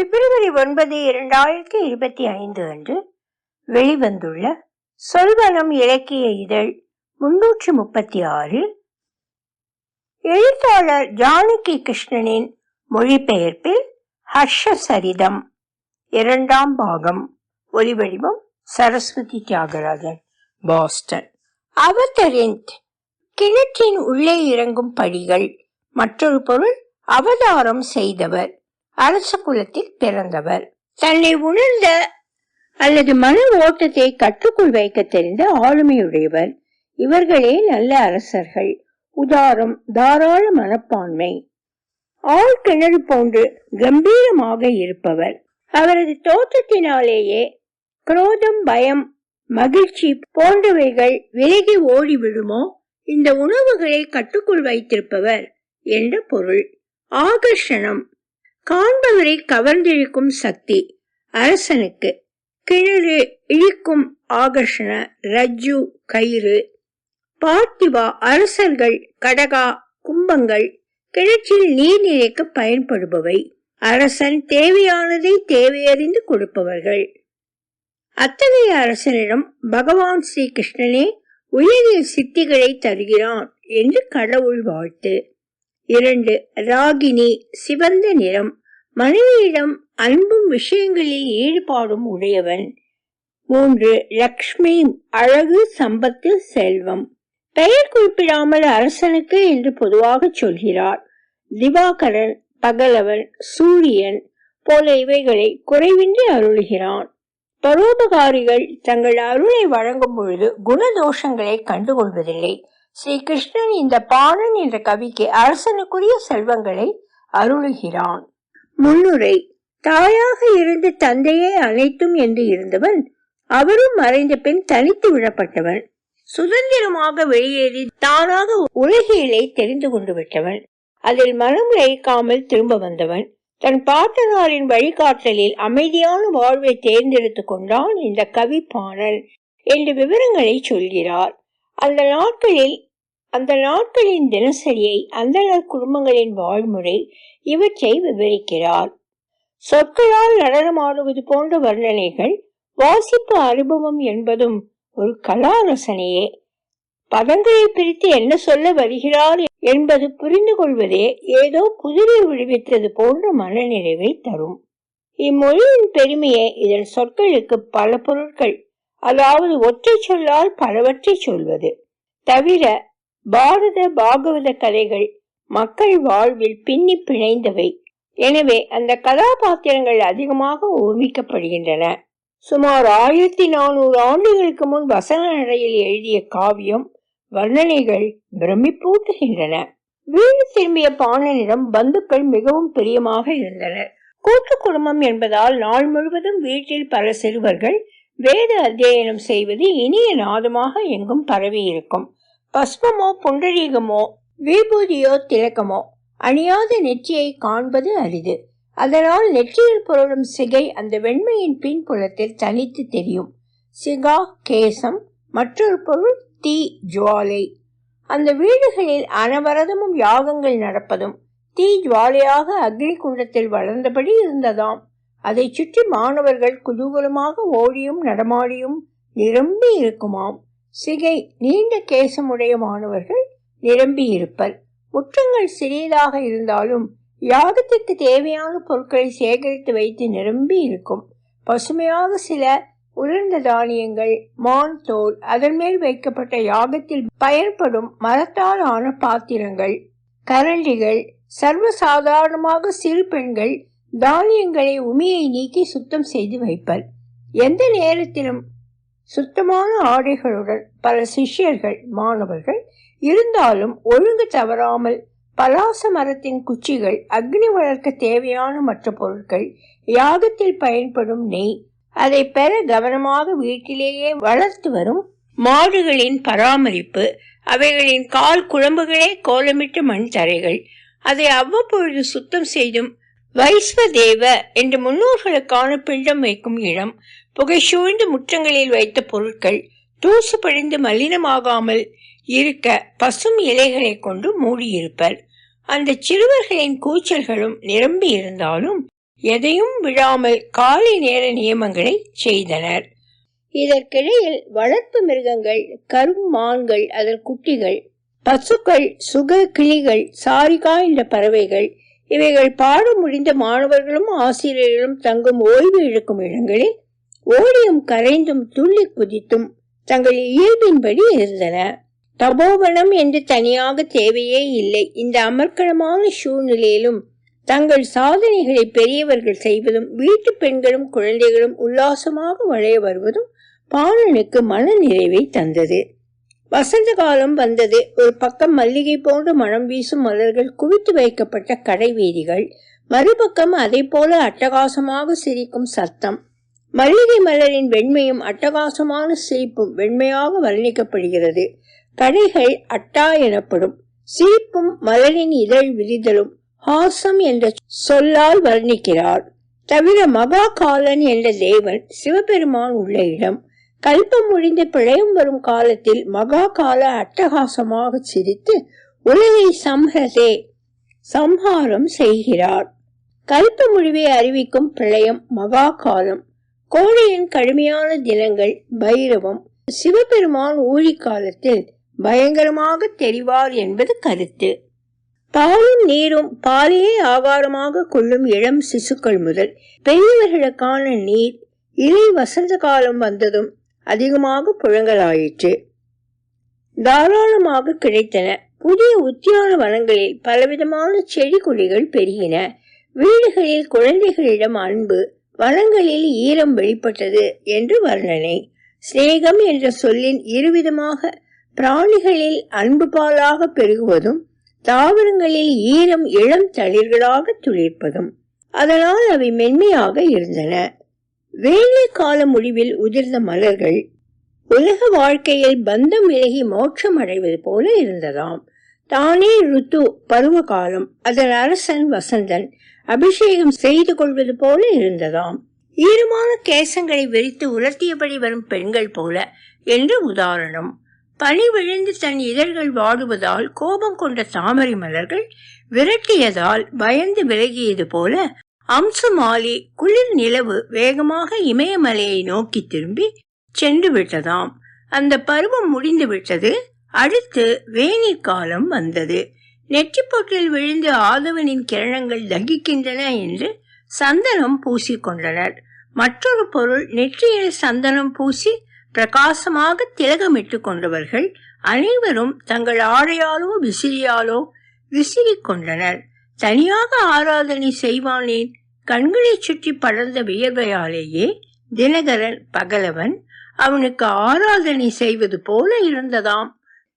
பிப்ரவரி ஒன்பது இரண்டாயிரத்தி இருபத்தி ஐந்து அன்று வெளிவந்துள்ள சொல்வனம் இலக்கிய இதழ் முன்னூற்றி முப்பத்தி ஆறில் எழுத்தாளர் ஜானகி கிருஷ்ணனின் மொழிபெயர்ப்பில் ஹர்ஷ சரிதம் இரண்டாம் பாகம். ஒலிவடிவம் சரஸ்வதி தியாகராஜன். பாஸ்டன். அவதரிந்த் கிணற்றின் உள்ளே இறங்கும் படிகள் மற்றொரு பொருள் அவதாரம் செய்தவர். அரச குலத்தில் பிறந்தவர். தன்னை உணர்ந்த அல்லது மன ஓட்டத்தை கட்டுக்குள் வைக்க தெரிந்த ஆளுமையுடையவர். இவர்களே நல்ல அரசர்கள். உதாரம் தாராள மனப்பான்மை. ஆள் கிணறு போன்று கம்பீரமாக இருப்பவர். அவரது தோற்றத்தினாலேயே குரோதம் பயம் மகிழ்ச்சி போன்றவைகள் விலகி ஓடிவிடுமோ? இந்த உணவுகளை கட்டுக்குள் வைத்திருப்பவர் என்ற பொருள். ஆகர்ஷணம். காண்பவரை கவர்ந்திழுக்கும் சக்தி அரசனுக்கு. கிணறு இழுக்கும் ஆகர்ஷண ரஜ்ஜு கயிறு. பார்த்திவா அரசர்கள் கடகா கும்பங்கள் கிணற்றில் நீர் நிறைக்க பயன்படுபவை. அரசன் தேவையானதை தேவையறிந்து கொடுப்பவர்கள். அத்தகைய அரசனிடம் பகவான் ஸ்ரீ கிருஷ்ணனே உயரிய சித்திகளை தருகிறான் என்று கடவுள் வாழ்த்து. இரண்டு ராகினி சிவந்த நிறம். மனைவியிடம் அன்பும் விஷயங்களில் ஈடுபாடும் உடையவன். மூன்று லக்ஷ்மி அழகு சம்பத்து செல்வம். பெயர் குறிப்பிடாமல் அரசனுக்கு என்று பொதுவாக சொல்கிறார் திவாகரன் பகலவன் சூரியன் போல இவைகளை குறைவின்றி அருளுகிறான். பரோபகாரிகள் தங்கள் அருளை வழங்கும் பொழுது குணதோஷங்களை கண்டுகொள்வதில்லை. ஸ்ரீ கிருஷ்ணன் இந்த பாணன் என்ற கவிக்கு அரசனுக்குரிய செல்வங்களை அருளுகிறான். முன்னுரை தாயாக இருந்து தந்தையே அனைத்தும் என்று இருந்தவன் அவரும் மறைந்த பின் தனித்து விடப்பட்டவன். சுதந்திரமாக வெளியேறி தானாக உலகியலை தெரிந்து கொண்டு விட்டவன். அதில் மனம் இழைக்காமல் திரும்ப வந்தவன். தன் பாட்டனாரின் வழிகாட்டலில் அமைதியான வாழ்வை தேர்ந்தெடுத்துக் கொண்டான் இந்த கவி பாணன் என்று விவரங்களை சொல்கிறார். அந்த நாட்களில் அந்த நாட்களின் தினசரியை அந்தனர் குடும்பங்களின் வாழ்முறை இவற்றை விவரிக்கிறார். சொற்களால் நடனமாடுவது போன்ற வர்ணனைகள் வாசிப்பு அனுபவம் என்பதும் ஒரு கலா ரசனையே பதங்களை பிரித்து என்ன சொல்ல வருகிறார் என்பது புரிந்து கொள்வதே ஏதோ புதிரை விடுவித்தது போன்ற மனநிறைவை தரும். இம்மொழியின் பெருமையை இதன் சொற்களுக்கு பல பொருட்கள் அதாவது ஒற்றை சொல்லால் பலவற்றை சொல்வது. தவிர பாரத பாகவத கதைகள் மக்கள் வாழ்வில் பின்னி பிணைந்தவை. எனவே அந்த கதாபாத்திரங்கள் அதிகமாக ஓமிக்கப்படுகின்றன சுமார் ஆயிரத்தி நானூறு ஆண்டுகளுக்கு முன் வசன நடையில் எழுதிய காவியம் வர்ணனைகள் பிரமிப்பூட்டுகின்றன வீடு திரும்பிய பாணனிடம் பந்துக்கள் மிகவும் பிரியமாக இருந்தனர் கூட்டு குடும்பம் என்பதால் நாள் முழுவதும் வீட்டில் பல சிறுவர்கள் வேத அத்தியனம் செய்வது இனிய நாதமாக எங்கும் பரவி இருக்கும் பஸ்மமோ புண்டரீகமோ விபூதியோ திலக்கமோ அணியாத நெற்றியை காண்பது அரிது. அதனால் நெற்றியில் புரளும் சிகை அந்த வெண்மையின் பின்புலத்தில் தனித்து தெரியும். சிகா கேசம் மற்றொரு பொருள் தீ ஜுவாலை. அந்த வீடுகளில் அனவரதமும் யாகங்கள் நடப்பதும் தீ ஜுவாலையாக அக்னி குண்டத்தில் வளர்ந்தபடி இருந்ததாம். அதை சுற்றி மாணவர்கள் குதூகலமாக ஓடியும் நடமாடியும் நிரம்பி இருக்குமாம். சிகை நீண்ட கேசமுடைய மாணவர்கள் நிரம்பி இருப்பர் முற்றங்கள் சிறியதாக இருந்தாலும் யாகத்திற்கு தேவையான பொருட்களை சேகரித்து வைத்து நிரம்பி இருக்கும் பசுமையாக சில உலர்ந்த தானியங்கள் மான் தோல் அதன் மேல் வைக்கப்பட்ட யாகத்தில் பயன்படும் மரத்தால் ஆன பாத்திரங்கள் கரண்டிகள் சர்வசாதாரணமாக சிறு பெண்கள் தானியங்களை உமியை நீக்கி சுத்தம் செய்து வைப்பர். எந்த நேரத்திலும் சுத்தமான ஆடைகளுடன் பல சிஷ்யர்கள் மாணவர்கள் இருந்தாலும் ஒழுங்கு தவறாமல் பலாச மரத்தின் குச்சிகள் அக்னி வளர்க்க தேவையான மற்ற பொருட்கள் யாகத்தில் பயன்படும் நெய் அதை பெற கவனமாக வீட்டிலேயே வளர்த்து வரும் மாடுகளின் பராமரிப்பு அவைகளின் கால் குழம்புகளே கோலமிட்டு மண் தரைகள் அதை அவ்வப்பொழுது சுத்தம் செய்தும் வைஸ்வதேவ என்று முன்னோர்களுக்கான பிண்டம் வைக்கும் இடம் புகை சூழ்ந்த முற்றங்களில் வைத்த பொருட்கள் தூசு படிந்து மலினமாகாமல் இருக்க பசும் இலைகளை கொண்டு மூடியிருப்பர். அந்த சிறுவர்களின் கூச்சல்களும் நிரம்பி இருந்தாலும் எதையும் விழாமல் காலை நேர நியமங்களை செய்தனர். இதற்கிடையில் வளர்ப்பு மிருகங்கள் கரும் மான்கள் அதன் குட்டிகள் பசுக்கள் சுக கிளிகள் சாரிகா என்ற பறவைகள் இவைகள் பாடம் முடிந்த மாணவர்களும் ஆசிரியர்களும் தங்கும் ஓய்வு இழுக்கும் இடங்களில் ஓடியும் கரைந்தும் துள்ளி குதித்தும் தங்கள் இயல்பின்படி இருந்தன. தபோவனம் என்று தனியாக தேவையே இல்லை. இந்த அமர்க்களமான சூழ்நிலையிலும் தங்கள் சாதனைகளை பெரியவர்கள் செய்வதும் வீட்டு பெண்களும் குழந்தைகளும் உல்லாசமாக வளைய வருவதும் பாலனுக்கு மன நிறைவை தந்தது. வசந்த காலம் வந்தது. ஒரு பக்கம் மல்லிகை போன்ற மனம் வீசும் மலர்கள் குவித்து வைக்கப்பட்ட கடை வீதிகள் மறுபக்கம் அதை போல அட்டகாசமாக சிரிக்கும் சத்தம். மல்லிகை மலரின் வெண்மையும் அட்டகாசமான சிரிப்பும் வெண்மையாக வர்ணிக்கப்படுகிறது. கடைகள் அட்டா எனப்படும். சிரிப்பும் மலரின் இதழ் விரிதலும் ஹாசம் என்ற சொல்லால் வர்ணிக்கிறார். தவிர மகா காலன் என்ற தேவன் சிவபெருமான் உள்ள இடம். கல்பம் முடிந்து பிழையும் வரும் காலத்தில் மகா கால அட்டகாசமாக சிரித்து உலகை சம்ஹதே சம்ஹாரம் செய்கிறார். கல்ப முடிவை அறிவிக்கும் பிரளயம் மகா காலம். கோடையின் கடுமையான தினங்கள் பைரவம். சிவபெருமான் ஊழி காலத்தில் பயங்கரமாக தெரிவார் என்பது கருத்து. பாலும் நீரும் பாலையே ஆகாரமாக கொள்ளும் இளம் சிசுக்கள் முதல் பெரியவர்களுக்கான நீர் இலை வசந்த காலம் வந்ததும் அதிகமாக புழங்கலாயிற்று. தாராளமாக கிடைத்தன. புதிய உத்தியான வனங்களில் பலவிதமான செடி கொடிகள் பெருகின. வீடுகளில் குழந்தைகளிடம் அன்பு வனங்களில் ஈரம் வெளிப்பட்டது என்று வர்ணனை. சிநேகம் என்ற சொல்லின் இருவிதமாக பிராணிகளில் அன்பு பாலாக பெருகுவதும் தாவரங்களில் ஈரம் இளம் தளிர்களாக துளிர்ப்பதும் அதனால் அவை மென்மையாக இருந்தன. வேலை கால முடிவில் உதிர்ந்த மலர்கள் உலக வாழ்க்கையில் பந்தம் விலகி மோட்சம் அடைவது போல இருந்ததாம். தானே ருத்து பருவ காலம் அதன் அரசன் வசந்தன் அபிஷேகம் செய்து கொள்வது போல இருந்ததாம். ஈரமான கேசங்களை விரித்து உலர்த்தியபடி வரும் பெண்கள் போல என்று உதாரணம். பனி விழுந்து தன் இதழ்கள் வாடுவதால் கோபம் கொண்ட தாமரை மலர்கள் விரட்டியதால் பயந்து விலகியது போல அம்சமாலி குளிர் நிலவு வேகமாக இமயமலையை நோக்கி திரும்பி சென்று விட்டதாம். அந்த பருவம் முடிந்து விட்டது. அடுத்து வேநீர் காலம் வந்தது. நெற்றிப்பொட்டில் விழுந்து ஆதவனின் கிரணங்கள் தகிக்கின்றன என்று சந்தனம் பூசி கொண்டனர். மற்றொரு பொருள் நெற்றியில் சந்தனம் பூசி பிரகாசமாக திலகமிட்டு கொண்டவர்கள் அனைவரும் தங்கள் ஆடையாலோ விசிறியாலோ விசிறிக் கொண்டனர். தனியாக ஆராதனை செய்வானேன்? கண்களை சுற்றி படர்ந்த வியர்வையாலேயே தினகரன் பகலவன் அவனுக்கு ஆராதனை செய்வது போல இருந்ததாம்.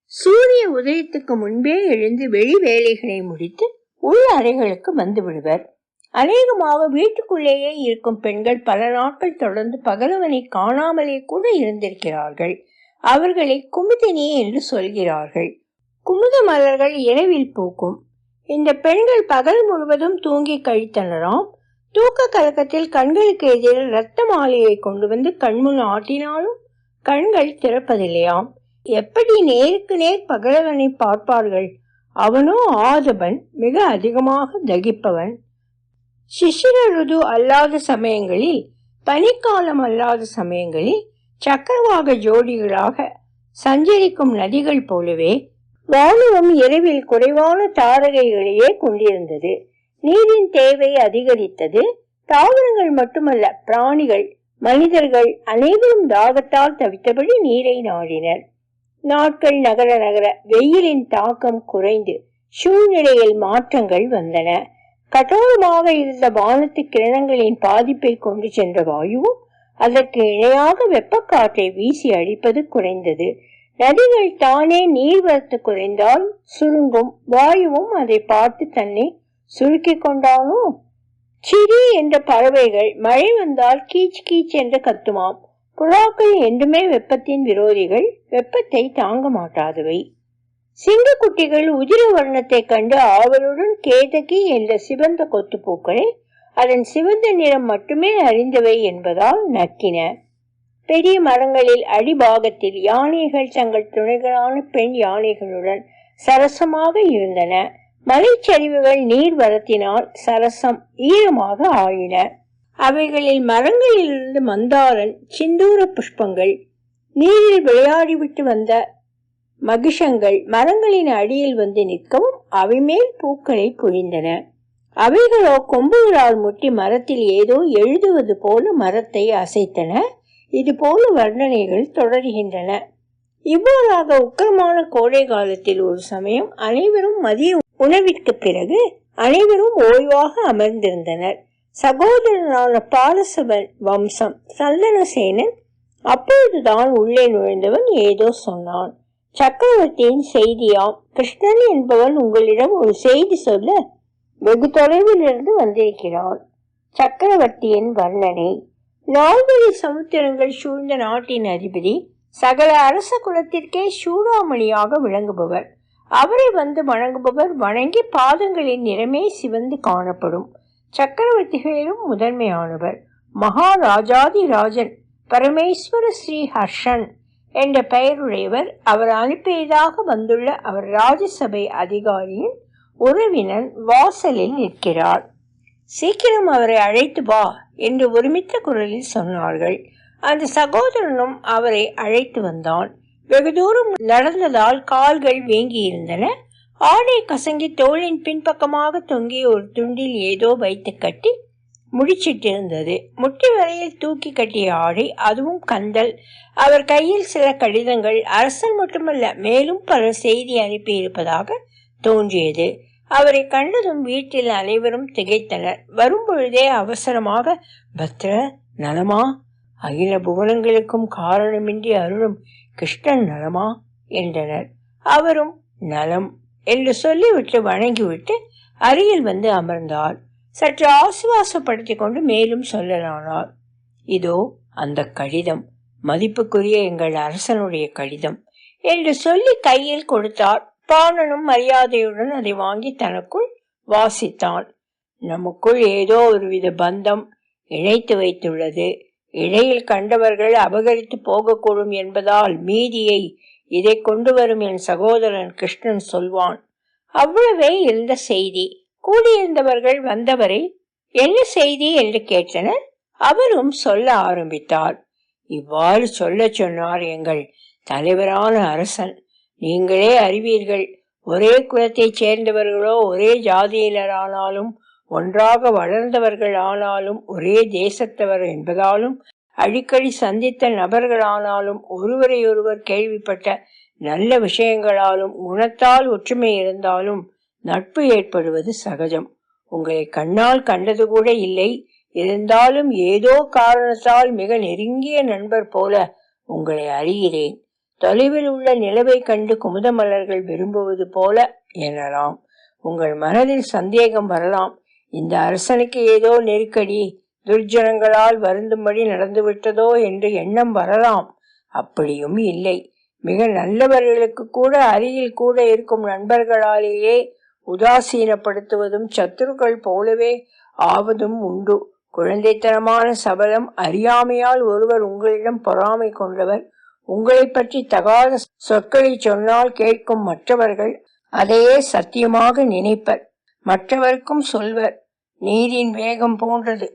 சூரிய உதயத்துக்கு முன்பே எழுந்து வெளி வேலைகளை முடித்து உள் அறைகளுக்கு வந்து விடுவர். அநேகமாக வீட்டுக்குள்ளேயே இருக்கும் பெண்கள் பல நாட்கள் தொடர்ந்து பகலவனை காணாமலே கூட இருந்திருக்கிறார்கள். அவர்களை குமுதினி என்று சொல்கிறார்கள். குமுத மலர்கள் இரவில் பூக்கும். இந்த பெண்கள் பகல் முழுவதும் தூங்கி கழித்தனராம். தூக்க கலக்கத்தில் கண்களுக்கு எதிரில் இரத்த மாலையை கொண்டு வந்து கண்முன் ஆட்டினாலும் கண்கள் திறப்பதில்லையாம். எப்படி நேருக்கு நேர் பகலவனை பார்ப்பார்கள்? அவனோ ஆதபன் மிக அதிகமாக தகிப்பவன். சிசிர ருது அல்லாத சமயங்களில் பனிக்காலம் அல்லாத சமயங்களில் சக்கரவாக ஜோடிகளாக சஞ்சரிக்கும் நதிகள் போலவே வானுவம் இரவில் குறைவான தாரகைகளையே கொண்டிருந்தது. நீரின் தேவை அதிகரித்தது. தாவரங்கள் மட்டுமல்ல பிராணிகள் மனிதர்கள் அனைவரும் தாகத்தால் தவித்தபடி நீரை நாடினர். நாட்கள் நகர நகர வெயிலின் தாக்கம் குறைந்து சூழ்நிலையில் மாற்றங்கள் வந்தன. கடோரமாக இருந்த வானத்து கிரணங்களின் பாதிப்பை கொண்டு சென்ற வாயுவும் அதற்கு இணையாக வெப்பக்காற்றை வீசி அடிப்பது குறைந்தது. நதிகள் தானே நீர்வரத்து குறைந்தால் சுருங்கும் வாயுவும் அதை பார்த்து தன்னை சுருக்கிக் கொண்டானோ சிறி என்ற பறவைகள் மழை வந்தால் கீச் கீச் என்று கத்துமாம். புறாக்கள் என்றுமே வெப்பத்தின் விரோதிகள் வெப்பத்தை தாங்க மாட்டாதவை. சிங்கக்குட்டிகள் உதிர வர்ணத்தை கண்டு ஆவலுடன் கேதகி என்ற சிவந்த கொத்துப்பூக்களை அதன் சிவந்த நிறம் மட்டுமே அறிந்தவை என்பதால் நக்கின. பெரிய மரங்களில் அடிபாகத்தில் யானைகள் தங்கள் துணைகளான பெண் யானைகளுடன் சரசமாக இருந்தன. மலைச்சரிவுகள் நீர் வரத்தினால் சரசம் ஈரமாக ஆயின. அவைகளில் மரங்களிலிருந்து மந்தாரன் சிந்தூர புஷ்பங்கள் நீரில் விளையாடிவிட்டு வந்த மகிஷங்கள் மரங்களின் அடியில் வந்து நிற்கவும் அவை மேல் பூக்களை பொழிந்தன. அவைகளோ கொம்புகளால் முட்டி மரத்தில் ஏதோ எழுதுவது போல மரத்தை அசைத்தன. இது போல வர்ணனைகள் தொடர்கின்றன. இவ்வாறாக உக்கரமான கோடை காலத்தில் ஒரு சமயம் அனைவரும் மதிய உணவிற்கு பிறகு அனைவரும் ஓய்வாக அமர்ந்திருந்தனர். சகோதரனான பாலசவன் வம்சம் சந்தனசேனன் அப்பொழுதுதான் உள்ளே நுழைந்தவன் ஏதோ சொன்னான். சக்கரவர்த்தியின் செய்தியாம் கிருஷ்ணன் என்பவன் உங்களிடம் ஒரு செய்தி சொல்ல வெகு தொலைவில் இருந்து வந்திருக்கிறான். சக்கரவர்த்தியின் வர்ணனை நால்வழி சமுத்திரங்கள் சூழ்ந்த நாட்டின் அதிபதி சகல அரச குலத்திற்கே சூடாமணியாக விளங்குபவர். அவரை வந்து வணங்குபவர் வணங்கி பாதங்களின் நிறமே சிவந்து காணப்படும். சக்கரவர்த்திகளிலும் முதன்மையானவர். மகாராஜாதி ராஜன் பரமேஸ்வர ஸ்ரீ ஹர்ஷன் என்ற பெயருடையவர். அவர் அனுப்பியதாக வந்துள்ள அவர் ராஜசபை அதிகாரியின் உறவினன் வாசலில் நிற்கிறார். சீக்கிரம் அவரை அழைத்து வா என்று ஒருமித்த குரலில் சொன்னார்கள். அந்த சகோதரனும் அவரை அழைத்து வந்தான். வெகு தூரம் நடந்ததால் கால்கள் வேங்கி இருந்தன ஆடை கசங்கி தோளின் பின்பக்கமாக தொங்கிய ஒரு துண்டில் ஏதோ வைத்து கட்டி முடிச்சிட்டிருந்தது. முட்டி வரையில் தூக்கி கட்டிய ஆடை அதுவும் கந்தல். அவர் கையில் சில கடிதங்கள். அரசன் மட்டுமல்ல மேலும் பலர் செய்தி அனுப்பியிருப்பதாக தோன்றியது. அவரை கண்டதும் வீட்டில் அனைவரும் திகைத்தனர். வரும்பொழுதே அவசரமாக பத்ர நலமா? அகில புவனங்களுக்கும் காரணமின்றி அருளும் கிருஷ்ணன் நலமா? என்றனர். அவரும் நலம் என்று சொல்லிவிட்டு வணங்கிவிட்டு அருகில் வந்து அமர்ந்தார். சற்று ஆசுவாசப்படுத்திக் கொண்டு மேலும் சொல்லலானார். இதோ அந்த கடிதம். மதிப்புக்குரிய எங்கள் அரசனுடைய கடிதம் என்று சொல்லி கையில் கொடுத்தார். பாணனும் மரியாதையுடன் அதை வாங்கி தனக்குள் வாசித்தான். நமக்குள் ஏதோ ஒருவித பந்தம் இணைத்து வைத்துள்ளது. இடையில் கண்டவர்கள் அபகரித்து போகக்கூடும் என்பதால் மீதியை இதை கொண்டு வரும் என் சகோதரன் கிருஷ்ணன் சொல்வான். அவ்வளவே இருந்த செய்தி. கூடியிருந்தவர்கள் வந்தவரை என்ன செய்தி என்று கேட்டனர். அவரும் சொல்ல ஆரம்பித்தார். இவ்வாறு சொல்ல சொன்னார் எங்கள் தலைவரான அரசன். நீங்களே அறிவீர்கள். ஒரே குலத்தைச் சேர்ந்தவர்களோ ஒரே ஜாதியினரானாலும் ஒன்றாக வளர்ந்தவர்கள் ஆனாலும் ஒரே தேசத்தவர் என்பதாலும் அடிக்கடி சந்தித்த நபர்களானாலும் ஒருவரையொருவர் கேள்விப்பட்ட நல்ல விஷயங்களாலும் குணத்தால் ஒற்றுமை இருந்தாலும் நட்பு ஏற்படுவது சகஜம். உங்களை கண்ணால் கண்டது கூட இல்லை. இருந்தாலும் ஏதோ காரணத்தால் மிக நெருங்கிய நண்பர் போல உங்களை அறிகிறேன். தொலைவில் உள்ள நிலவை கண்டு குமுத மலர்கள் விரும்புவது போல எனலாம். உங்கள் மனதில் சந்தேகம் வரலாம். இந்த அரசனுக்கு ஏதோ நெருக்கடி துர்ஜனங்களால் வருந்தும்படி நடந்துவிட்டதோ என்று எண்ணம் வரலாம். அப்படியும் இல்லை. மிக நல்லவர்களுக்கு கூட அருகில் கூட இருக்கும் நண்பர்களாலேயே உதாசீனப்படுத்துவதும் சத்துருக்கள் போலவே ஆவதும் உண்டு. குழந்தைத்தனமான சபலம் அறியாமையால் ஒருவர் உங்களிடம் பொறாமை கொண்டவர் உங்களை பற்றி தகாத சொற்களை சொன்னால் கேட்கும் மற்றவர்கள் அதையே சத்தியமாக நினைப்பர். மற்றவருக்கும் சொல்வர். நீரின் வேகம் போன்றது.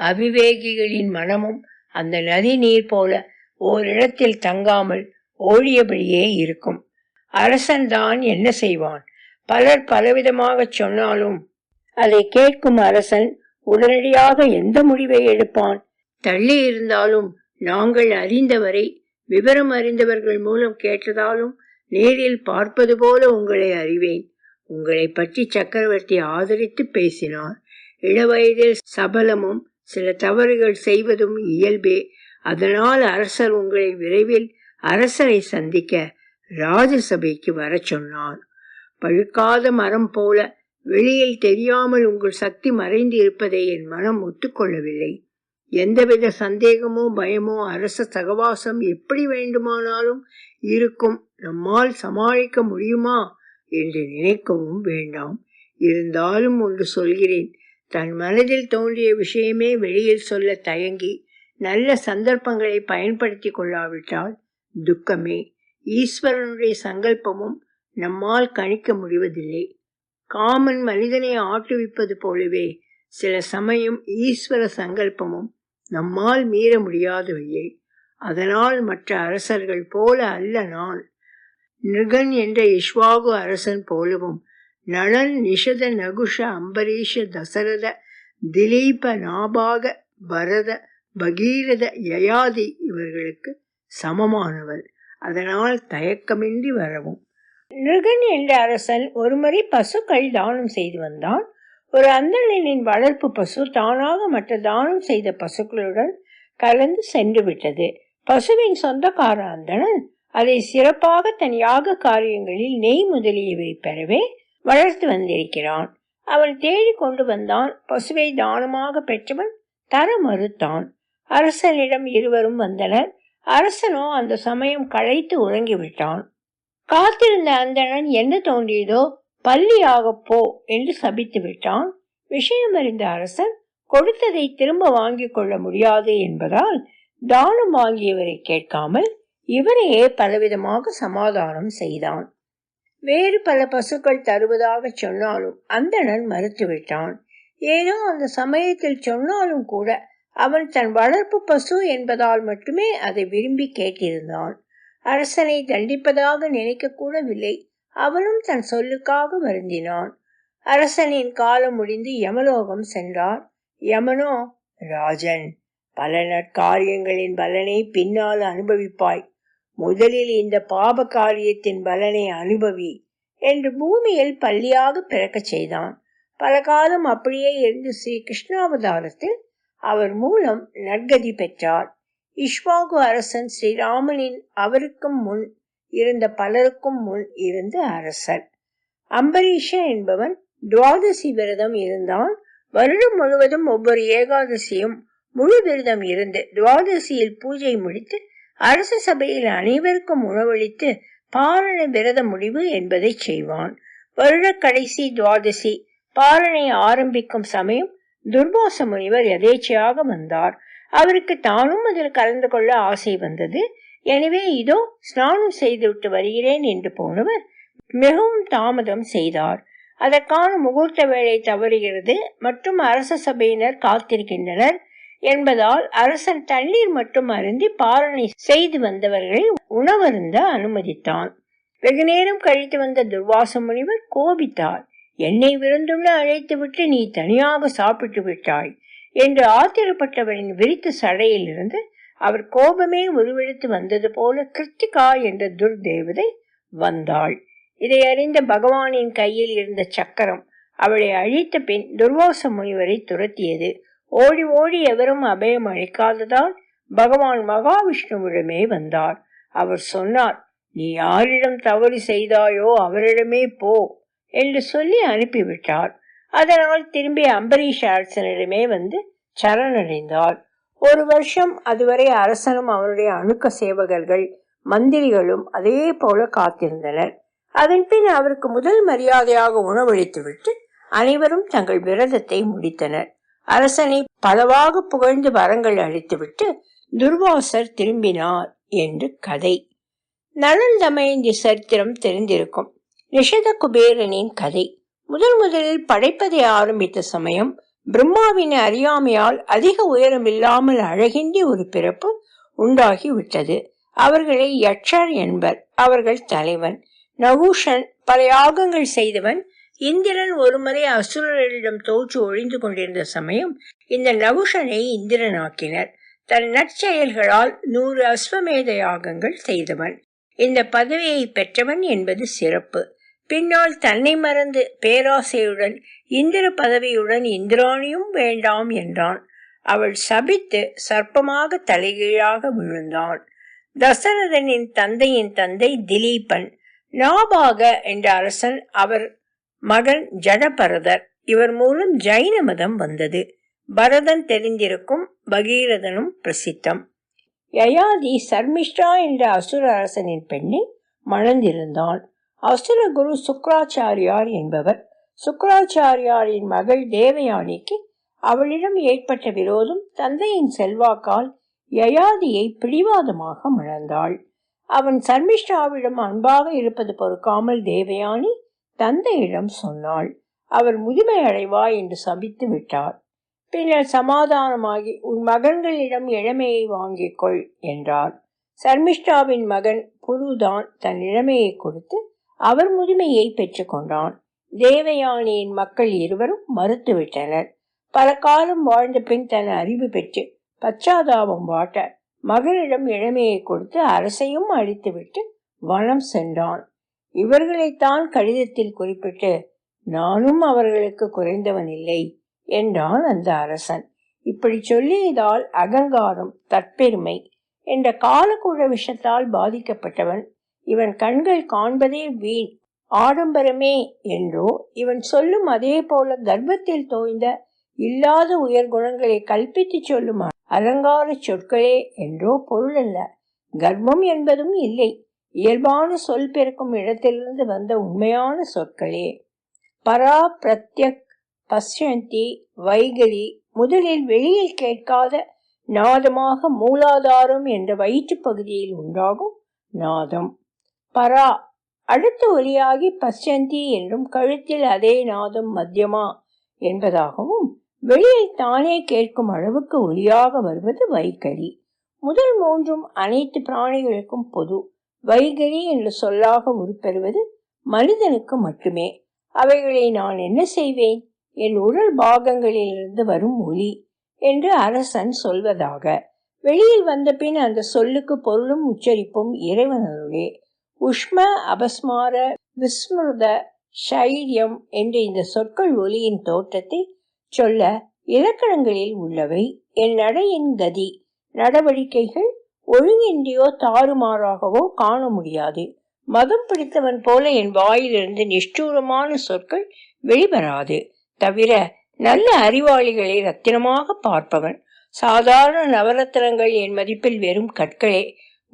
அவிவேகிகளின் மனமும் அந்த நதி நீர் போல ஓரிடத்தில் தங்காமல் ஓடியபடியே இருக்கும். அரசன் தான் என்ன செய்வான்? பலர் பலவிதமாக சொன்னாலும் அதை கேட்கும் அரசன் உடனடியாக எந்த முடிவை எடுப்பான்? தள்ளி இருந்தாலும் நாங்கள் அறிந்தவரை விவரம் அறிந்தவர்கள் மூலம் கேட்டதாலும் நேரில் பார்ப்பது போல உங்களை அறிவேன். உங்களை பற்றி சக்கரவர்த்தி ஆதரித்து பேசினார். இளவயதில் சபலமும் சில தவறுகள் செய்வதும் இயல்பே. அதனால் அரசர் உங்களை விரைவில் அரசரை சந்திக்க ராஜசபைக்கு வர சொன்னார். பழுக்காத மரம் போல வெளியில் தெரியாமல் உங்கள் சக்தி மறைந்து இருப்பதை என் மனம் ஒத்துக்கொள்ளவில்லை. எந்தவித சந்தேகமோ பயமோ அரச சகவாசம் எப்படி வேண்டுமானாலும் இருக்கும். நம்மால் சமாளிக்க முடியுமா? என்று நினைக்கவும் வேண்டாம். இருந்தாலும் ஒன்று சொல்கிறேன். தன் மனதில் தோன்றிய விஷயமே வெளியில் சொல்ல தயங்கி நல்ல சந்தர்ப்பங்களை பயன்படுத்தி கொள்ளாவிட்டால் துக்கமே. ஈஸ்வரனுடைய சங்கல்பமும் நம்மால் கணிக்க முடிவதில்லை. காமன் மனிதனை ஆட்டுவிப்பது போலவே சில சமயம் ஈஸ்வர சங்கல்பமும் நம்மால் மீற முடியாதவையே. அதனால் மற்ற அரசர்கள் போல அல்ல நான். நிருகன் என்ற இஷ்வாகு அரசன் போலவும் நளன் நிஷத நகுஷ அம்பரீஷ தசரத திலீப நாபாக பரத பகீரத யயாதி இவர்களுக்கு சமமானவன் அதனால் தயக்கமின்றி வரவும்। நிருகன் என்ற அரசன் ஒருமுறை பசுக்கள் தானம் செய்து வந்தான். ஒரு அந்தணனின் வளர்ப்பு பசு தானாக மற்ற தானம் செய்த பசுக்களுடன் கலந்து சென்று விட்டது. பசுவின் சொந்தக்கார அந்தணன் அதை சிறப்பாக தன் யாக காரியங்களில் நெய் முதலியவை பெறவே வளர்த்து வந்திருக்கிறான். அவன் தேடி கொண்டு வந்தான். பசுவை தானமாக பெற்றவன் தர மறுத்தான். அரசனிடம் இருவரும் வந்தனர். அரசனோ அந்த சமயம் களைத்து உறங்கிவிட்டான். காத்திருந்த அந்தணன் என்ன தோன்றியதோ பள்ளியாக போ என்று சபித்து விட்டான். விஷயம் அறிந்த அரசன் கொடுத்ததை திரும்ப வாங்கிக் கொள்ள முடியாது என்பதால் தானம் வாங்கியவரை கேட்காமல் இவரையே பலவிதமாக சமாதானம் செய்தான். வேறு பல பசுக்கள் தருவதாக சொன்னாலும் அந்தணன் மறுத்துவிட்டான். ஏதோ அந்த சமயத்தில் சொன்னாலும் கூட அவன் தன் வளர்ப்பு பசு என்பதால் மட்டுமே அதை விரும்பி கேட்டிருந்தான். அரசனை தண்டிப்பதாக நினைக்க கூடவில்லை. அவனும் தன் சொல்லுக்காக வருந்தினான். அரசனின் காலம் முடிந்து யமலோகம் சென்றார். யமனோ ராஜன் பல நற்காரியங்களின் பலனை பின்னால் அனுபவிப்பாய். முதலில் இந்த பாப காரியத்தின் பலனை அனுபவி என்று பூமியில் பள்ளியாக பிறக்கச் செய்தான். பல காலம் அப்படியே இருந்து ஸ்ரீ கிருஷ்ணாவதாரத்தில் அவர் மூலம் நற்கதி பெற்றார். இஷ்வாகு அரசன் ஸ்ரீராமனின் அவருக்கும் முன் இருந்த பலருக்கும் முன் இருந்த அரசர். அம்பரீஷ என்பவன் துவாதசி விரதம் இருந்தான். வருடம் முழுவதும் ஒவ்வொரு ஏகாதசியும் முழு விரதம் இருந்து துவாதசியில் பூஜை முடித்து அரச சபையில் அனைவருக்கும் உணவளித்து பாரண விரத முடிவு என்பதை செய்வான். வருட கடைசி துவாதசி. பாலனை ஆரம்பிக்கும் சமயம் துர்வாச முனிவர் எதேச்சையாக வந்தார். அவருக்கு தானும் அதில் கலந்து கொள்ள ஆசை வந்தது. எனவே இதோ ஸ்நானம் செய்துவிட்டு வருகிறேன் என்று போனவர் மிகவும் தாமதம் செய்தார். அதற்கான முகூர்த்த வேலை தவறுகிறது. மற்றும் அரச சபையினர் காத்திருக்கின்றனர். என்பதால் அரசன் தண்ணீர் மட்டும் அருந்தி பாலனை செய்து வந்தவர்களை உணவருந்த அனுமதித்தான். வெகு நேரம் கழித்து வந்த துர்வாச முனிவர் கோபித்தார். என்னை விருந்துள்ள அழைத்துவிட்டு நீ தனியாக சாப்பிட்டு விட்டாய் என்று ஆத்திரப்பட்டவரின் விரித்த சடையிலிருந்து அவர் கோபமே உருவெடுத்து வந்தது போல கிருத்திகா என்ற துர்தேவதை வந்தாள். இதை அறிந்த பகவானின் கையில் இருந்த சக்கரம் அவளை அழித்த பின் துர்வாச முனிவரை துரத்தியது. ஓடி ஓடி எவரும் அபயம் அளிக்காததால் பகவான் மகாவிஷ்ணுவிடமே வந்தார். அவர் சொன்னார் நீ யாரிடம் தவறு செய்தாயோ அவரிடமே போ என்று சொல்லி அனுப்பிவிட்டார். அதனால் திரும்பி அம்பரீஷ் அரசனிடமே வந்து சரணடைந்தார். ஒரு வருஷம் அதுவரை அரசனும் அவருடைய அணுக்க சேவகர்கள் மந்திரிகளும் அதே போல காத்திருந்தனர். அதன் பின் அவருக்கு முதல் மரியாதையாக உணவளித்துவிட்டு அனைவரும் தங்கள் விரதத்தை முடித்தனர். அரசனை பலவாக புகழ்ந்து வரங்கள் அளித்துவிட்டு துர்வாசர் திரும்பினார் என்று கதை. நலன் தமயந்தி சரித்திரம் தெரிந்திருக்கும் நிஷத குபேரனின் கதை. முதன் முதலில் படைப்பதை ஆரம்பித்த சமயம் பிரம்மாவின் அறியாமையால் அதிக உயரம் இல்லாமல் அழகின்றி ஒரு பிறப்பு உண்டாகி விட்டது அவர்களை யட்சர் என்பர் அவர்கள் தலைவன். நகூஷன் பல யாகங்கள் செய்தவன். இந்திரன் ஒருமுறை அசுரரிடம் தோற்று ஒழிந்து கொண்டிருந்த சமயம் இந்த நகுஷனை இந்திரனாக்கினர். தன் நற்செயல்களால் நூறு அஸ்வமேத யாகங்கள் செய்தவன். இந்த பதவியை பெற்றவன் என்பது சிறப்பு. பின்னால் தன்னை மறந்து பேராசையுடன் இந்திர பதவியுடன் இந்திராணியும் வேண்டாம் என்றான். அவள் சபித்து சர்ப்பமாக தலைகீழாக விழுந்தான். தசரதனின் தந்தையின் தந்தை திலீபன் நாபாக என்ற அரசன் அவர் மகன் ஜடபரதர். இவர் மூலம் ஜைன மதம் வந்தது. பரதன் தெரிந்திருக்கும் பகீரதனும் பிரசித்தம். யயாதி சர்மிஷ்டா என்ற அசுர அரசனின் பெண்ணை மணந்திருந்தான் அசுர குரு சுக்ராச்சாரியார் என்பவர் சுக்ராச்சாரியாரின் மகள் தேவயானிக்கு அவளிடம் ஏற்பட்ட விரோதம் தந்தையின் செல்வாக்கால் யயாதியை பிடிவாதமாக மணந்தாள். அவன் சர்மிஷ்டாவிடம் அன்பாக இருப்பது பொறுக்காமல் தேவயானி தந்தையிடம் சொன்னாள் அவர் முதுமை அடைவாய் என்று சபித்து விட்டார். பின்னர் சமாதானமாகி உன் மகன்களிடம் இளமையை வாங்கிக் கொள் என்றார். சர்மிஷ்டாவின் மகன் புருதான் தன் இளமையை கொடுத்து அவர் முதுமையை பெற்றுக்கொண்டான் தேவயானியின் மக்கள் இருவரும் மறுத்துவிட்டனர் பல காலம் வாழ்ந்த பின் தன் அறிவு பெற்று பச்சாதாபம் வாட்ட மகனிடம் இளமையை கொடுத்து அரசையும் அழித்துவிட்டு வனம் சென்றான். இவர்களைத்தான் கடிதத்தில் குறிப்பிட்டு நானும் அவர்களுக்கு குறைந்தவன் இல்லை என்றான் அந்த அரசன். இப்படி சொல்லியதால் அகங்காரம் தற்பெருமை என்ற காலக்குழ விஷத்தால் பாதிக்கப்பட்டவன் இவன் கண்கள் காண்பதே வீண் ஆடம்பரமே என்றோ இவன் சொல்லும் அதே போல கர்ப்பத்தில் தோய்ந்த இல்லாத உயர் குணங்களை கல்பித்து சொல்லும் அலங்கார சொற்களே என்றோ பொருள் அல்ல கர்ப்பம் என்பதும் இல்லை. இயல்பான சொல் பிறக்கும் இடத்திலிருந்து வந்த உண்மையான சொற்களே. பரா பிரத்யக் பஷ்யந்தி வைகரி முதலில் வெளியில் கேட்காத நாதமாக மூலாதாரம் என்ற வயிற்று பகுதியில் உண்டாகும் நாதம். பரா அடுத்து ஒலியாகி பஷ்யந்தி என்றும் கழுத்தில் அதே நாதம் மத்தியமா என்பதாகவும் வெளியில் தானே கேட்கும் அளவுக்கு ஒலியாக வருவது வைகரி முதல் மூன்றும் அனைத்து பிராணிகளுக்கும் பொது. வைகழி என்று சொல்லாக உருப்பெறுவது மனிதனுக்கு மட்டுமே. அவைகளை நான் என்ன செய்வேன்? என் உடல் பாகங்களிலிருந்து வரும் ஒலி என்று அரசன் சொல்வதாக. வெளியில் வந்த பின் அந்த சொல்லுக்கு பொருளும் உச்சரிப்பும் இறைவனருளே. உஷ்ம அபஸ்மார விஸ்மிருத ஷைரியம் என்ற இந்த சொற்கள் ஒலியின் தோற்றத்தை சொல்ல இலக்கணங்களில் உள்ளவை. என் நடையின் கதி நடவடிக்கைகள் ஒழுங்கின்றியோ தாறுமாறாகவோ காண முடியாது. மதம் பிடித்தவன் போல என் வாயிலிருந்து நிஷ்டூரமான சொற்கள் வெளிவராது. தவிர நல்ல அறிவாளிகளை ரத்தினமாக பார்ப்பவன். சாதாரண நவரத்தினங்கள் என் மதிப்பில் வெறும் கற்களே.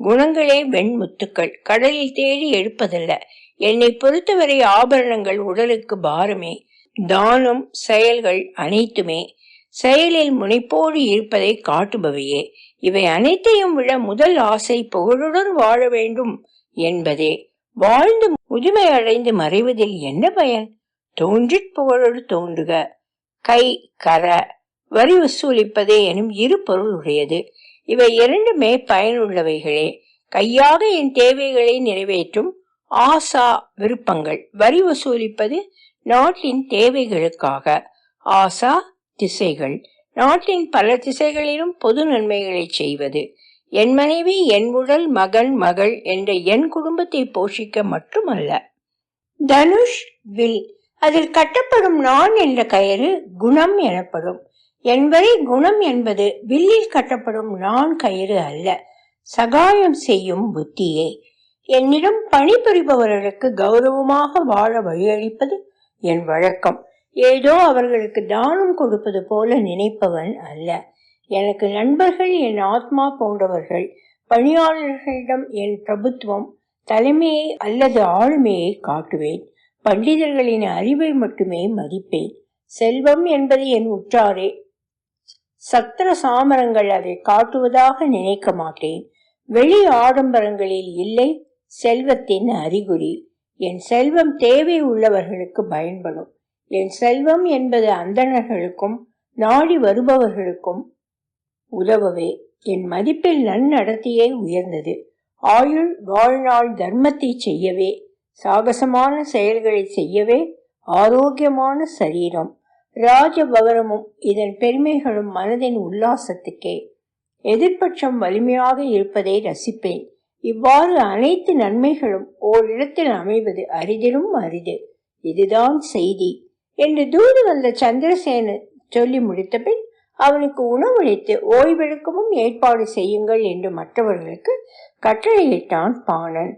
குணங்களே வெண்முத்துக்கள். கடலில் தேடி எடுப்பதல்ல. என்னை பொறுத்தவரை ஆபரணங்கள் உடலுக்கு பாரமே. தானம் செயல்கள் அனைத்துமே. செயலில் முனைப்போடு இருப்பதை காட்டுபவையே. இவை அனைத்தையும் விட முதல் ஆசை புகழுடன் வாழ வேண்டும் என்பதே. வாழ்ந்து முதுமை அடைந்து மறைவதில் என்ன பயன்? தோன்றிற் புகழோடு தோன்றுக. கை கர வரி வசூலிப்பதே எனும் இரு பொருள் உடையது இவை இரண்டுமே பயனுள்ளவைகளே. கையாக என் தேவைகளை நிறைவேற்றும் ஆசா விருப்பங்கள். வரி வசூலிப்பது நாட்டின் தேவைகளுக்காக. ஆசா திசைகள். நாட்டின் பல திசைகளிலும் பொது நன்மைகளை செய்வது. என் மனைவி என் உடல் மகன் மகள் என்ற என் குடும்பத்தை போஷிக்க மட்டுமல்ல. தனுஷ் வில் அதில் கட்டப்படும் நான் என்ற கயிறு குணம் எனப்படும். என்பதை குணம் என்பது வில்லில் கட்டப்படும் நான் கயிறு அல்ல. சகாயம் செய்யும் புத்தியே. என்னிடம் பணிபுரிபவர்களுக்கு கௌரவமாக வாழ வழியளிப்பது என் வழக்கம். ஏதோ அவர்களுக்கு தானம் கொடுப்பது போல நினைப்பவன் அல்ல. எனக்கு நண்பர்கள் என் ஆத்மா போன்றவர்கள் பணியாளர்களிடம் என் பிரபுத்துவம் தலைமையை அல்லது ஆளுமையை காட்டுவேன். பண்டிதர்களின் அறிவை மட்டுமே மதிப்பேன். செல்வம் என்பது என் உற்றாரே. சத்திர சாமரங்கள் அதை காட்டுவதாக நினைக்க மாட்டேன். வெளி ஆடம்பரங்களில் இல்லை செல்வத்தின் அறிகுறி. என் செல்வம் தேவை உள்ளவர்களுக்கு பயன்படும். என் செல்வம் என்பது அந்தணர்களுக்கும் நாடி வருபவர்களுக்கும் உதவவே. என் மதிப்பில் நன்னடத்தையே உயர்ந்தது. ஆயுள் வாழ்நாள் தர்மத்தை செய்யவே. சாகசமான செயல்களை செய்யவே. ஆரோக்கியமான சரீரம். ராஜபவனமும் இதன் பெருமைகளும் மனதின் உல்லாசத்துக்கே. எதிர்பட்சம் வலிமையாக இருப்பதை ரசிப்பேன். இவ்வாறு அனைத்து நன்மைகளும் ஓரிடத்தில் அமைவது அரிதிலும் அரிது. இதுதான் செய்தி. என்று தூது வந்த சந்திரசேன சொல்லி முடித்தபின் அவனுக்கு உணவளித்து ஓய்வெடுக்கவும் ஏற்பாடு செய்யுங்கள் என்று மற்றவர்களுக்கு கட்டளையிட்டான் பாணன்.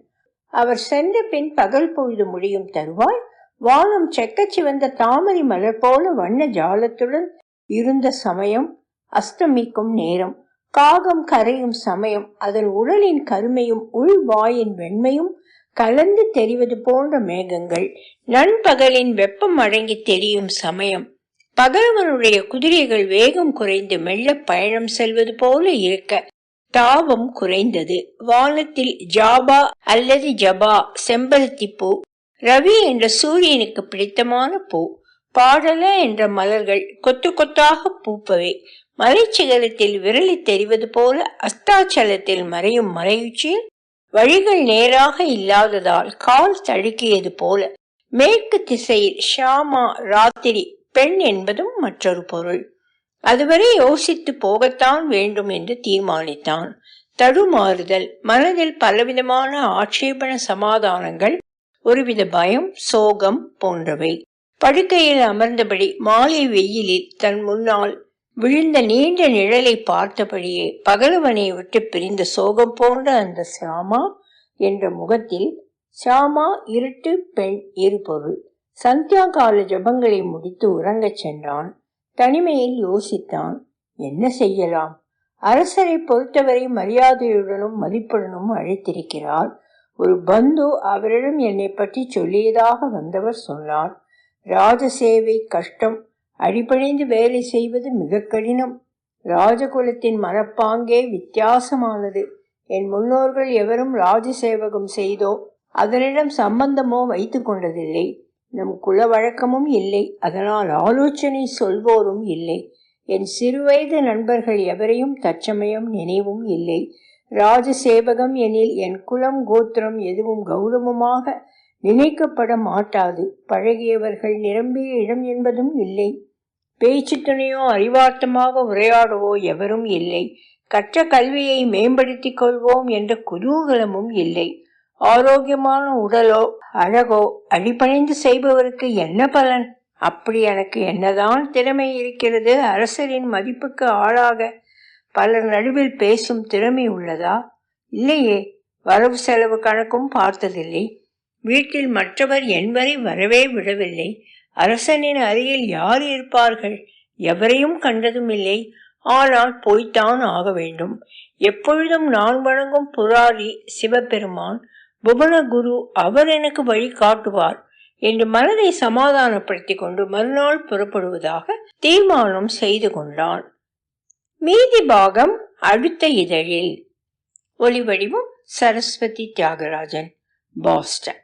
அவர் சென்ற பின் பகல் பொழுது முடியும் தருவாய் வானம் செக்க சிவந்த தாமரை மலர் போல வண்ண ஜாலத்துடன் இருந்த சமயம் அஸ்தமிக்கும் நேரம் காகம் கரையும் சமயம் அதன் உடலின் கருமையும் உள்வாயின் வெண்மையும் கலந்து தெரிவது போன்ற மேகங்கள் நண்பகலின் வெப்பம் அடங்கி தெரியும் சமயம். பகலவனுடைய குதிரைகள் வேகம் குறைந்து மெல்ல பயணம் செல்வது போல இருக்க தாபம் குறைந்தது. வானத்தில் ஜாபா அல்லது ஜபா செம்பருத்தி பூ ரவி என்ற சூரியனுக்கு பிடித்தமான பூ பாடல என்ற மலர்கள் கொத்து கொத்தாக பூப்பவை. மலைச்சிகரத்தில் விரலி தெரிவது போல அஸ்தாச்சலத்தில் மறையும் மறையுச்சியில் வழிகள் நேராக இல்லாததால் கால் தழுக்கியது போல மேற்கு திசையில் ஷாமா ராத்திரி பெண் என்பதும் மற்றொரு பொருள். அதுவரை யோசித்து போகத்தான் வேண்டும் என்று தீர்மானித்தான். தடுமாறுதல் மனதில் பலவிதமான ஆட்சேபண சமாதானங்கள் ஒருவித பயம் சோகம் போன்றவை. படுக்கையில் அமர்ந்தபடி மாலை வெயிலில் தன் முன்னால் விழுந்த நீண்ட நிழலை பார்த்தபடியே பகலவனை விட்டு பிரிந்த சோகம் போன்ற அந்த சியாமா என்ற முகத்தில் சியாமா இருட்டு பெண் இருபொருள் சந்தியா கால ஜபங்களை முடித்து உறங்கச் சென்றான். தனிமையில் யோசித்தான் என்ன செய்யலாம்? அரசரை பொறுத்தவரை மரியாதையுடனும் மதிப்புடனும் அழைத்திருக்கிறார். ஒரு பந்து அவரிடம் என்னை பற்றி சொல்லியதாக வந்தவர் சொன்னார். ராஜசேவை கஷ்டம் அடிப்படைந்து வேலை செய்வது மிக கடினம். ராஜகுலத்தின் மனப்பாங்கே வித்தியாசமானது. என் முன்னோர்கள் எவரும் ராஜசேவகம் செய்தோ அதனிடம் சம்பந்தமோ வைத்து கொண்டதில்லை. நம் குல வழக்கமும் இல்லை. அதனால் ஆலோசனை சொல்வோரும் இல்லை. என் சிறுவயது நண்பர்கள் எவரையும் தற்சமயம் நினைவும் இல்லை. ராஜசேவகம் எனில் என் குலம் கோத்திரம் எதுவும் கௌரவமாக நினைக்கப்பட மாட்டாது. பழகியவர்கள் நிரம்பிய இடம் என்பதும் இல்லை. பேச்சு துணையோ அறிவார்த்தமாக உரையாடவோ எவரும் இல்லை. கற்ற கல்வியை மேம்படுத்திக் கொள்வோம் என்ற குதூகலமும் இல்லை. ஆரோக்கியமான உடலோ அழகோ அடிபணிந்து செய்பவருக்கு என்ன பலன்? அப்படி எனக்கு என்னதான் திறமை இருக்கிறது? அரசரின் மதிப்புக்கு ஆளாக பலர் நடுவில் பேசும் திறமை உள்ளதா? இல்லையே வரவு செலவு கணக்கும் பார்த்ததில்லை. வீட்டில் மற்றவர் என்வரை வரவே விடவில்லை. அரசனின் அருகில் யார் இருப்பார்கள்? எவரையும் கண்டதும் இல்லை ஆனால் போய்த்தான் ஆக வேண்டும். எப்பொழுதும் நான் வணங்கும் புராரி சிவபெருமான் புவனகுரு அவர் எனக்கு வழி காட்டுவார் என்று மனதை சமாதானப்படுத்திக் கொண்டு மறுநாள் புறப்படுவதாக தீர்மானம் செய்து கொண்டான். மீதி பாகம் அடுத்த இதழில். ஒலிவடிவம் சரஸ்வதி தியாகராஜன் பாஸ்டன்.